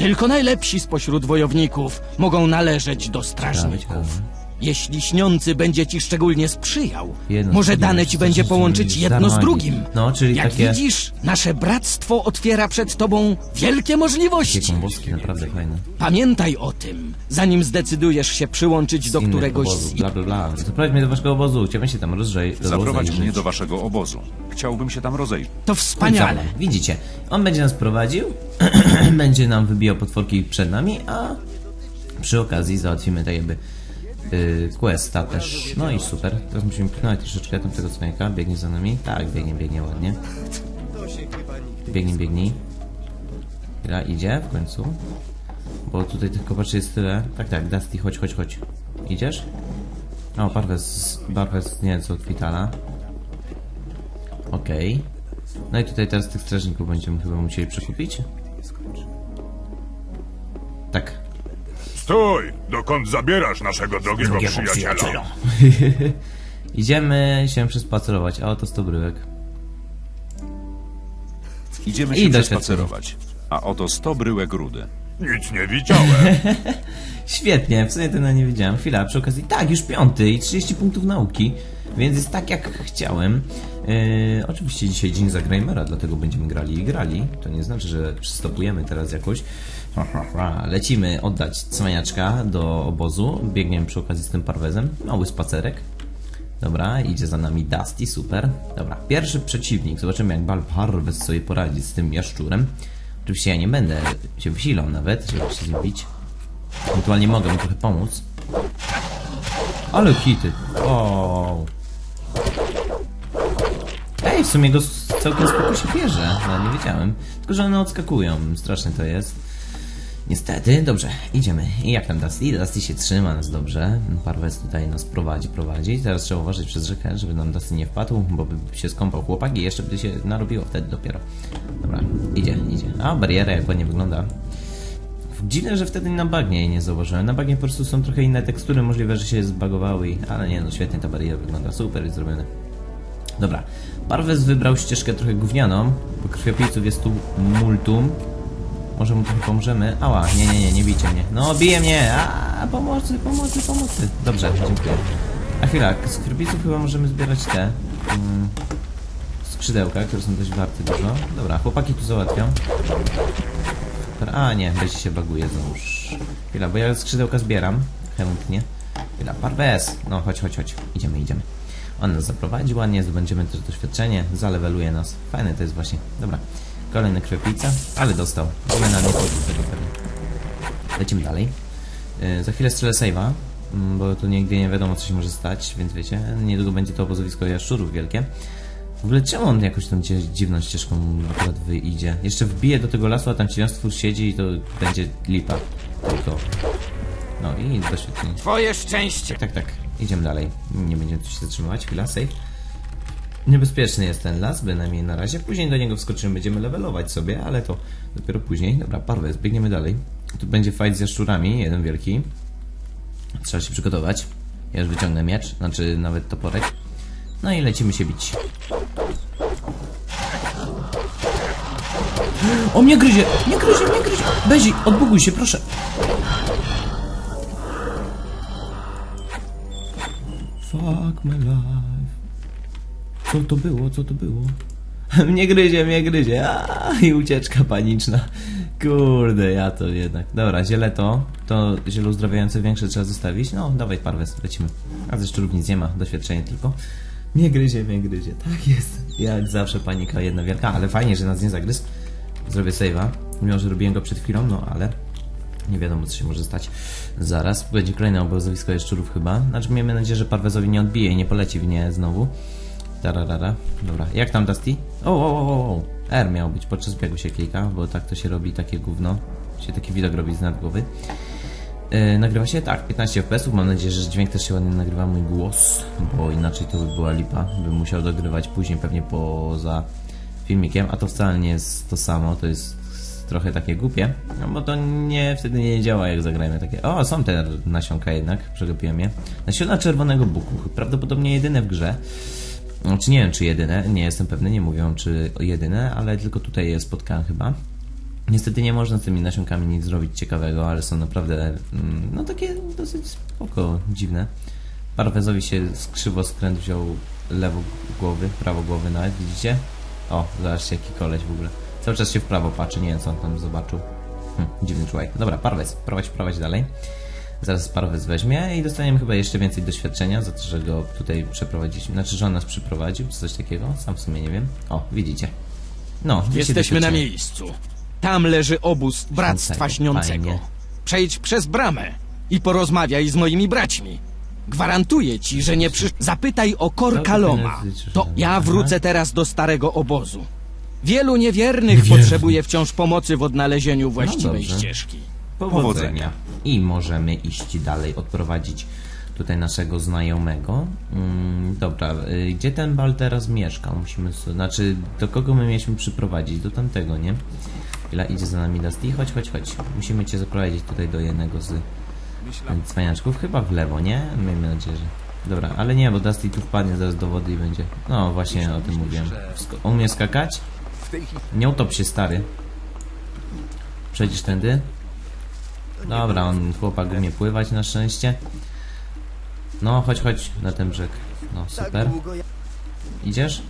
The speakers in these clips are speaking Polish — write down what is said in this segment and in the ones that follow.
Tylko najlepsi spośród wojowników mogą należeć do strażników. Jeśli śniący będzie ci szczególnie sprzyjał, Jedno może dane ci będzie połączyć jedno z drugim. No, czyli Jak takie- widzisz, nasze bractwo otwiera przed tobą wielkie możliwości. komboski, naprawdę fajne. Pamiętaj o tym, zanim zdecydujesz się przyłączyć do któregoś obozów, z bla bla bla. Zaprowadź mnie do waszego obozu, chciałbym się tam rozrzej... Zaprowadź rozejrzeć. mnie do waszego obozu. Chciałbym się tam rozejrzeć. To wspaniale. Końcowo. Widzicie, on będzie nas prowadził, będzie nam wybijał potworki przed nami, a przy okazji załatwimy tak jakby yy, questa też. No i super. Teraz musimy pchnąć troszeczkę tamtego cwaniaka. Biegnie za nami. Tak, biegnie, biegnie ładnie. Biegnie, biegnij. Gra idzie w końcu. Bo tutaj tych kopaczy jest tyle. Tak, tak, Dusty, chodź, chodź, chodź. Idziesz? O, Barwes, Barwes, nie, co od Vitala. Okej. No i tutaj teraz tych strażników będziemy chyba musieli przekupić. Stój! Dokąd zabierasz naszego drogiego przyjaciela? Idziemy się przespacerować, a oto stobryłek. Idziemy I się do przespacerować. A oto 100 bryłek rudy. Nic nie widziałem. Świetnie, w sumie tego nie wiedziałem. Chwila, przy okazji, tak, już piąty i 30 punktów nauki, więc jest tak jak chciałem. Yy, oczywiście dzisiaj dzień Zagramera, dlatego będziemy grali i grali. To nie znaczy, że przystopujemy teraz jakoś. Lecimy oddać cwaniaczka do obozu. Biegniemy przy okazji z tym parwezem. Mały spacerek. Dobra, idzie za nami Dusty, super. Dobra, pierwszy przeciwnik. Zobaczymy, jak Bal Parvez sobie poradzi z tym jaszczurem. Oczywiście ja nie będę się wysilał nawet, żeby się z nim bić. Ewentualnie mogę mu trochę pomóc. Ale hity. O. W sumie go całkiem spoko się bierze. No, nie wiedziałem. Tylko, że one odskakują. Straszne to jest. Niestety, dobrze, idziemy. I jak tam Dusty? Dusty się trzyma nas dobrze. Parwes tutaj nas prowadzi, prowadzi. Teraz trzeba uważać przez rzekę, żeby nam Dusty nie wpadł, bo by się skąpał chłopak i jeszcze by się narobiło wtedy dopiero. Dobra, idzie, idzie. A, bariera jak ładnie wygląda. Dziwne, że wtedy na bagnie jej nie zauważyłem. Na bagnie po prostu są trochę inne tekstury, możliwe, że się zbagowały, ale nie no, świetnie ta bariera wygląda, super jest zrobione. Dobra, Parwes wybrał ścieżkę trochę gównianą, bo krwiopijców jest tu multum. Może mu trochę pomożemy? Ała, nie, nie, nie, nie bijcie mnie. No, bije mnie! A, pomocy, pomocy, pomocy. Dobrze, dziękuję. A chwila, z krwiopijców chyba możemy zbierać te mm, skrzydełka, które są dość warte dużo. Dobra, chłopaki tu załatwią. A nie, będzie się baguje znowuż. Chwila, bo ja skrzydełka zbieram. Chętnie. Chwila, Parwes! No, chodź, chodź, chodź. Idziemy, idziemy. On nas zaprowadzi ładnie, zdobędziemy też doświadczenie, zaleweluje nas. Fajne to jest właśnie. Dobra. Kolejny krwiopijca, ale dostał. Ale na nie podróż tego pewnie. Lecimy dalej. Yy, za chwilę strzelę save'a, mm, bo tu nigdy nie wiadomo co się może stać, więc wiecie, niedługo będzie to obozowisko jaszczurów wielkie. W ogóle czemu on jakoś tą dziwną ścieżką akurat wyjdzie? Jeszcze wbije do tego lasu, a tam cieniostwór siedzi i to będzie lipa. Tylko. No i doświadczenie. Twoje szczęście. Tak, tak. Idziemy dalej. Nie będziemy tu się zatrzymywać. Chwila. Niebezpieczny jest ten las, bynajmniej na razie. Później do niego wskoczymy, będziemy levelować sobie, ale to dopiero później. Dobra, parwes, biegniemy dalej. Tu będzie fight z jaszczurami, jeden wielki. Trzeba się przygotować. Ja już wyciągnę miecz, znaczy nawet toporek. No i lecimy się bić. O, mnie gryzie! Nie gryzie, nie gryzie! Bezi, odbuguj się, proszę! Fuck my life. Co to było? Co to było? mnie gryzie, mnie gryzie. A, I ucieczka paniczna. Kurde, ja to jednak. Dobra, ziele to. To ziele uzdrawiające większe trzeba zostawić. No, dawaj parwes, lecimy. A ze szczurów nic nie ma, doświadczenie tylko. Mnie gryzie, mnie gryzie. Tak jest. Jak zawsze panika jedna wielka, ale fajnie, że nas nie zagryzł. Zrobię save'a. Mimo, że robiłem go przed chwilą, no ale nie wiadomo, co się może stać. Zaraz będzie kolejne obozowisko jaszczurów chyba. Znaczy, miejmy nadzieję, że Parwezowi nie odbije i nie poleci w nie znowu. Tararara. Dobra, jak tam Dusty? O, o, o, o. R miał być, podczas biegu się klika, bo tak to się robi, takie gówno. Się taki widok robi z nad głowy. Yy, nagrywa się? Tak, 15 fps Mam nadzieję, że dźwięk też się ładnie nagrywa, mój głos, bo inaczej to by była lipa. Bym musiał dogrywać później pewnie poza filmikiem, a to wcale nie jest to samo, to jest trochę takie głupie, no bo to nie, wtedy nie działa jak zagrajmy takie, o są te nasionka jednak, przegapiłem je. Nasiona czerwonego buku, prawdopodobnie jedyne w grze, znaczy nie wiem czy jedyne, nie jestem pewny, nie mówią czy jedyne, ale tylko tutaj je spotkałem chyba. Niestety nie można z tymi nasionkami nic zrobić ciekawego, ale są naprawdę mm, no takie dosyć spoko, dziwne. Parwezowi się skrzywo skręt wziął lewo głowy, prawo głowy nawet, widzicie? O, zobaczcie jaki koleś w ogóle. Cały czas się w prawo patrzy, nie wiem co on tam zobaczył. Hm, dziwny człowiek. Dobra, Parwez, prowadź, prowadź dalej. Zaraz Parwez weźmie i dostaniemy chyba jeszcze więcej doświadczenia za to, że go tutaj przeprowadziliśmy. Znaczy, że on nas przyprowadził, czy coś takiego. Sam w sumie nie wiem. O, widzicie. No, 200 Jesteśmy na miejscu. Tam leży obóz Bractwa Fajnie. Śniącego. Przejdź przez bramę i porozmawiaj z moimi braćmi. Gwarantuję ci, że nie przysz... Zapytaj o Korkaloma. To ja wrócę teraz do starego obozu. Wielu niewiernych Niewiernych. potrzebuje wciąż pomocy w odnalezieniu właściwej dobrze. ścieżki. Powodzenia. I możemy iść dalej, odprowadzić tutaj naszego znajomego. Mm, dobra, y, gdzie ten bal teraz mieszka? Musimy, znaczy, do kogo my mieliśmy przyprowadzić? Do tamtego, nie? Ile idzie za nami Dusty? Chodź, chodź, chodź. Musimy cię zaprowadzić tutaj do jednego z cwaniaczków. Chyba w lewo, nie? Miejmy nadzieję, że... Dobra, ale nie, bo Dusty tu wpadnie zaraz do wody i będzie... No, właśnie o tym mówiłem. Umie skakać? Nie utop się, stary. Przejdziesz tędy? Dobra, on chłopak umie pływać na szczęście. No, chodź, chodź na ten brzeg. No, super. Idziesz?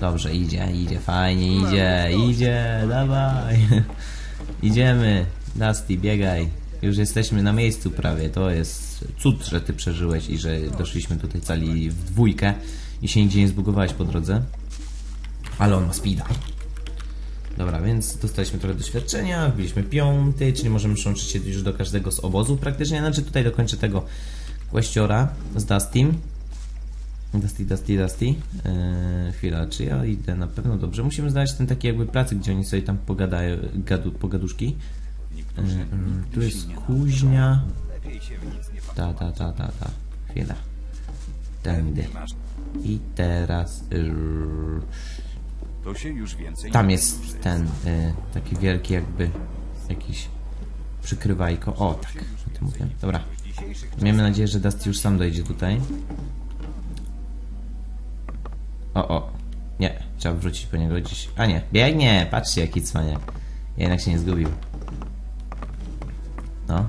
Dobrze, idzie, idzie, fajnie, idzie, idzie, dawaj. Idziemy, Dusty, biegaj. Już jesteśmy na miejscu prawie, to jest cud, że ty przeżyłeś i że doszliśmy tutaj cali w dwójkę i się nigdzie nie zbugowałeś po drodze. Ale on ma speeda. Dobra, więc dostaliśmy trochę doświadczenia, wbiliśmy piąty, czyli możemy przyłączyć się już do każdego z obozów praktycznie, znaczy tutaj dokończę tego kwestiora z Dustym. Dusty, Dusty, Dusty. Yy, chwila, czy ja idę na pewno dobrze? Musimy znaleźć ten taki jakby pracy, gdzie oni sobie tam pogadają, gadu, pogaduszki. Yy, tu jest kuźnia. Ta, ta, ta, ta, ta. Chwila. Tędy. I teraz... Yy, To się już więcej tam jest ten y, taki wielki jakby jakiś przykrywajko. O, tak, o tym mówiłem. Dobra. Miejmy nadzieję, że Dusty już sam dojdzie tutaj. O, o. Nie, trzeba wrócić po niego gdzieś. A nie, biegnie! Patrzcie jaki cwaniak. Jednak się nie zgubił. No.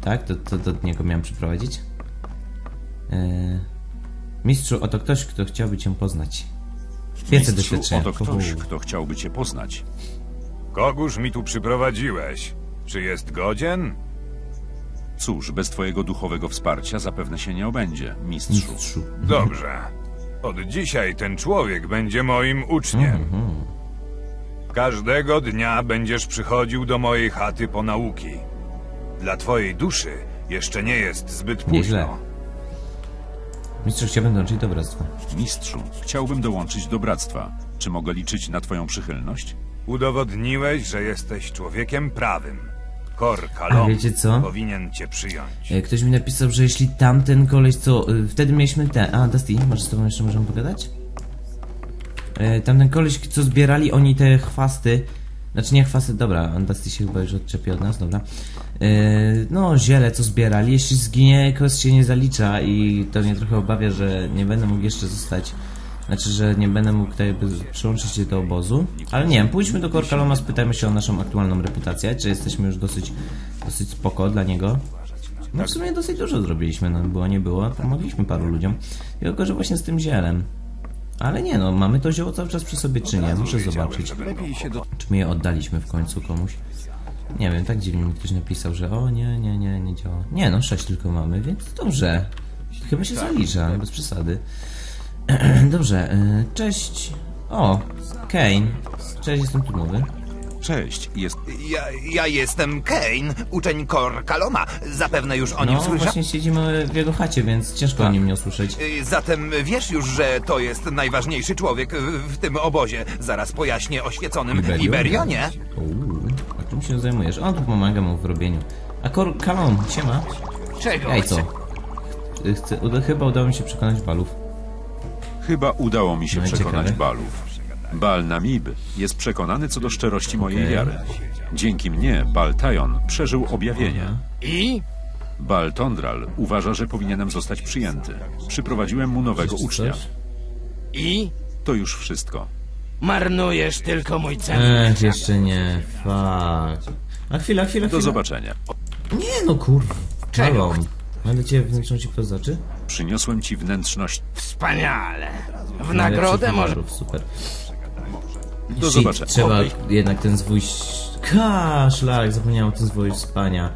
Tak? To, to do niego miałem przyprowadzić? Yy... Mistrzu, oto ktoś, kto chciałby cię poznać. Więcej Mistrzu, doświadczenia. Oto ktoś, kto chciałby cię poznać. Kogóż mi tu przyprowadziłeś? Czy jest godzien? Cóż, bez twojego duchowego wsparcia zapewne się nie obędzie, mistrzu. Mistrzu. Dobrze. Od dzisiaj ten człowiek będzie moim uczniem. Każdego dnia będziesz przychodził do mojej chaty po nauki. Dla twojej duszy jeszcze nie jest zbyt Nieźle. Mistrzu, chciałbym dołączyć do bractwa. Mistrzu, chciałbym dołączyć do bractwa. Czy mogę liczyć na twoją przychylność? Udowodniłeś, że jesteś człowiekiem prawym. Kor A Kalom wiecie co? powinien cię przyjąć. E, Ktoś mi napisał, że jeśli tamten koleś, co... y, Wtedy mieliśmy te... A, Dusty, może z tobą jeszcze możemy pogadać? E, Tamten koleś, co zbierali oni te chwasty... Znaczy nie chwasty, dobra, Dusty się chyba już odczepi od nas, dobra. E, No, ziele, co zbierali, jeśli zginie, kost się nie zalicza i to mnie trochę obawia, że nie będę mógł jeszcze zostać... Znaczy, że nie będę mógł tutaj przyłączyć się do obozu. Ale nie wiem, pójdźmy do Korkaloma, spytajmy się o naszą aktualną reputację, czy jesteśmy już dosyć, dosyć spoko dla niego. No w sumie dosyć dużo zrobiliśmy, no było nie było, pomogliśmy paru ludziom. Tylko, że właśnie z tym zielem. Ale nie no, mamy to zioło cały czas przy sobie czy nie? Muszę zobaczyć. Czy my je oddaliśmy w końcu komuś? Nie wiem, tak dziwnie mi ktoś napisał, że o nie, nie, nie, nie działa. Nie no, sześć tylko mamy, więc dobrze. Chyba się zalicza, bez przesady. Dobrze, y, cześć. O, Kane. Cześć, jestem tu nowy. Cześć, jest... Ja, ja jestem Kane, uczeń Kor Kaloma. Zapewne już o nim No, właśnie siedzimy w jego chacie, więc ciężko o nim nie usłyszeć. Y, Zatem wiesz już, że to jest najważniejszy człowiek w, w tym obozie. Zaraz pojaśnię oświeconym Iberionie. Uuu, a czym się zajmujesz? On tu pomaga mu w robieniu. A Kor Kalon, siema. Czego Jajco. Chcę, uda, chyba udało mi się przekonać balów. Chyba udało mi się No i przekonać ciekawe. Balów. Bal Namib jest przekonany co do szczerości mojej wiary. Dzięki mnie Bal Tajon przeżył objawienie. I? Bal Tondral uważa, że powinienem zostać przyjęty. Przyprowadziłem mu nowego ucznia. I? To już wszystko. Marnujesz tylko mój cenny Ech, jeszcze nie. Fuck. A chwila, chwila, Do chwila. zobaczenia. Nie no, kurwa. Czego? Ale cię wnętrzą ci poznaczy? Przyniosłem ci wnętrzność. Wspaniale. W nagrodę może... Super. Do zobaczenia. Trzeba jednak ten zwój... Kaszlak, zapomniałem o tym zwoju spania.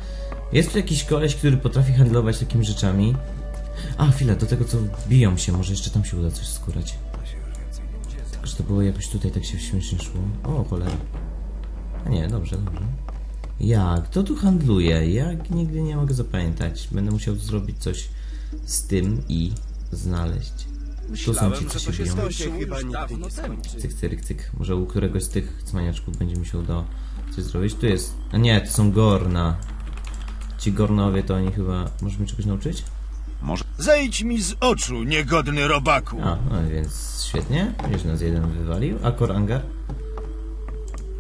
Jest tu jakiś koleś, który potrafi handlować takimi rzeczami. A, chwilę, do tego co biją się, może jeszcze tam się uda coś skórać. Tylko, że to było jakoś tutaj tak się śmiesznie szło. O, cholera. A nie, dobrze, dobrze. Jak? Kto tu handluje? Jak nigdy nie mogę zapamiętać. Będę musiał zrobić coś z tym i znaleźć. Tu są ci, co się biją. Cyk, cyk, cyk. Może u któregoś z tych cmaniaczków będzie mi się udało coś zrobić. Tu jest... A nie, to są Gorna. Ci Gornowie to oni chyba... Może mnie czegoś nauczyć? Może Zejdź mi z oczu, niegodny robaku! A, no więc świetnie. Już nas jeden wywalił. A Korangar?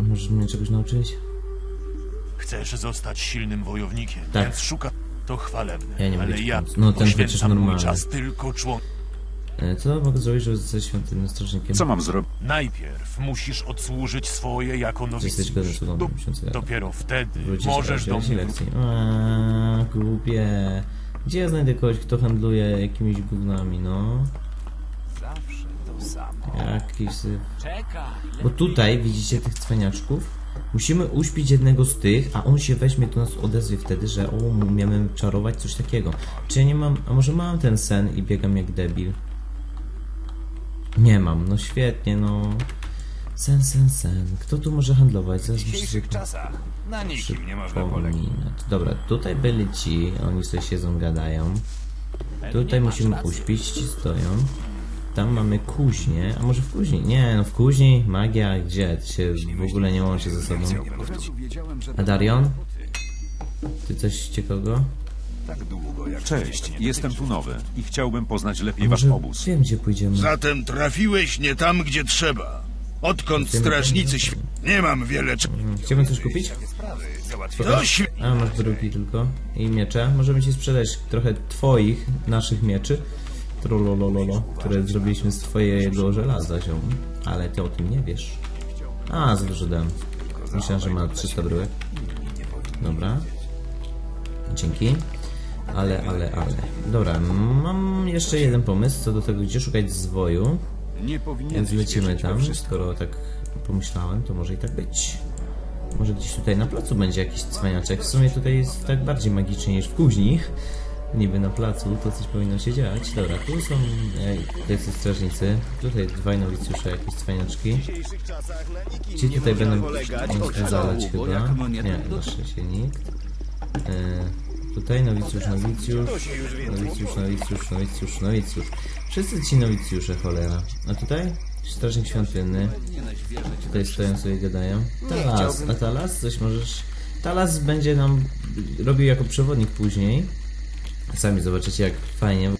Możesz mnie czegoś nauczyć? Chcesz zostać silnym wojownikiem, Tak. więc szuka... To chwalebne, Ja nie mogę ale ja. No, ten przecież poświęcam mój normalny. czas tylko człon... E, Co mogę zrobić, żeby zostać świątynnym strażnikiem? co mam zrobić? Najpierw musisz odsłużyć swoje jako Czy jesteś godny nowicjusz. sługą Do, miesiąca? dopiero wtedy Wrócić możesz do mnie lekcji. Eee, głupie. Gdzie ja znajdę kogoś, kto handluje jakimiś gównami, no? Zawsze to samo. Jakiś syf. Bo tutaj, widzicie tych cwaniaczków? Musimy uśpić jednego z tych, a on się weźmie do nas odezwie wtedy, że o, umiemy czarować coś takiego. Czy ja nie mam, a może mam ten sen i biegam jak debil? Nie mam, no świetnie, no. Sen, sen, sen. Kto tu może handlować? W Zaraz muszę dzisiejszych czasach na nikim nie można polegać. Dobra, tutaj byli ci, oni sobie siedzą, gadają. Tutaj musimy uśpić, ci stoją. Tam mamy kuźnię, a może w kuźni? Nie, no w kuźni, magia, gdzie? To się w ogóle nie łączy ze sobą. A Darion? Ty coś ciekawego? Tak długo jak Cześć, jestem tu nowy i chciałbym poznać lepiej wasz może obóz. wiem, gdzie pójdziemy. Zatem trafiłeś nie tam, gdzie trzeba. Odkąd strażnicy świ... Nie mam wiele czasu. Hmm, Chciałbym coś kupić? To świ... A, masz drugi tylko. I miecze. Możemy ci sprzedać trochę twoich, naszych mieczy. Trololololo, które zrobiliśmy z twojego żelaza, ziom. Ale ty o tym nie wiesz. A, za dużo dam. Myślałem, że ma 300 bryłek. Dobra. Dzięki. Ale, ale, ale. Dobra, mam jeszcze jeden pomysł co do tego, gdzie szukać zwoju. Nie Więc lecimy tam. Skoro tak pomyślałem, to może i tak być. Może gdzieś tutaj na placu będzie jakiś cwaniaczek. W sumie tutaj jest tak bardziej magicznie niż w kuźni. Niby na placu to coś powinno się dziać. Dobra, tu są e, tutaj są strażnicy. Tutaj dwaj nowicjusze, jakieś cwaniaczki. Ci tutaj będą zalać chyba. Nie, proszę się nikt. E, tutaj nowicjusz, nowicjusz, nowicjusz, nowicjusz, nowicjusz, nowicjusz. Wszyscy ci nowicjusze, cholera. A tutaj? Strażnik świątynny. Tutaj stoją sobie gadają. Talas, a Talas? Coś możesz... Talas będzie nam robił jako przewodnik później. Sami zobaczycie jak fajnie